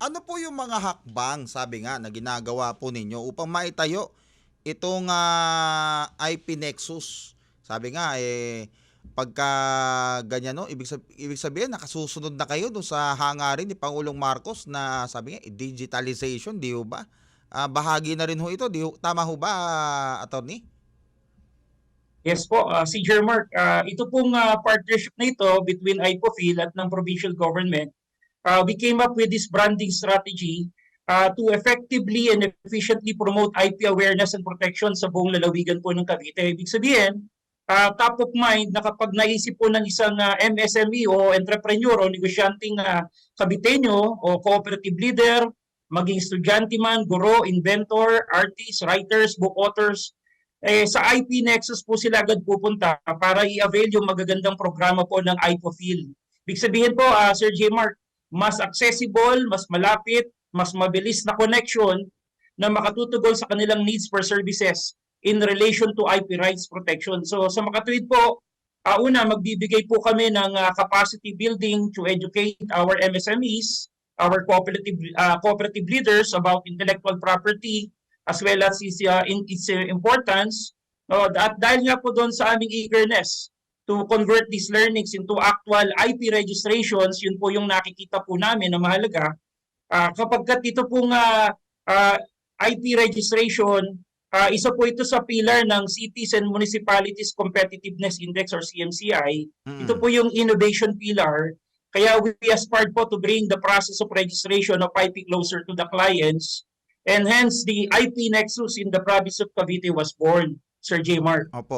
Ano po yung mga hakbang, sabi nga, na ginagawa po ninyo upang maitayo itong ah, IP Nexus? Sabi nga, eh, pagka ganyan, no, ibig, sab- ibig sabihin, nakasusunod na kayo dun sa hangarin ni Pangulong Marcos na sabi nga, digitalization, di ba? Ah, bahagi na rin ho ito, di ho, tama ho ba, attorney? Yes po, uh, si Jermark, uh, ito pong uh, partnership na ito between IPOFIL at ng provincial government, uh, we came up with this branding strategy uh, to effectively and efficiently promote IP awareness and protection sa buong lalawigan po ng Cavite. Ibig sabihin, uh, top of mind na kapag naisip po ng isang uh, MSME o entrepreneur o negosyanteng uh, Caviteño o cooperative leader, maging estudyante man, guro, inventor, artist, writers, book authors, eh, sa IP Nexus po sila agad pupunta para i-avail yung magagandang programa po ng IPOFIL. Ibig sabihin po, ah, Sir J. Mark, mas accessible, mas malapit, mas mabilis na connection na makatutugon sa kanilang needs for services in relation to IP rights protection. So sa makatuwid po, ah, una, magbibigay po kami ng ah, capacity building to educate our MSMEs, our cooperative, ah, cooperative leaders about intellectual property, as well as its, uh, in, its uh, importance. No, at dahil nga po doon sa aming eagerness to convert these learnings into actual IP registrations, yun po yung nakikita po namin na mahalaga. Ah, kapag ka dito pong uh, IP registration, ah, isa po ito sa pillar ng Cities and Municipalities Competitiveness Index or CMCI. Mm. Ito po yung innovation pillar. Kaya we aspired po to bring the process of registration of IP closer to the clients and hence the IP Nexus in the province of Cavite was born, Sir J. Mark. Opo.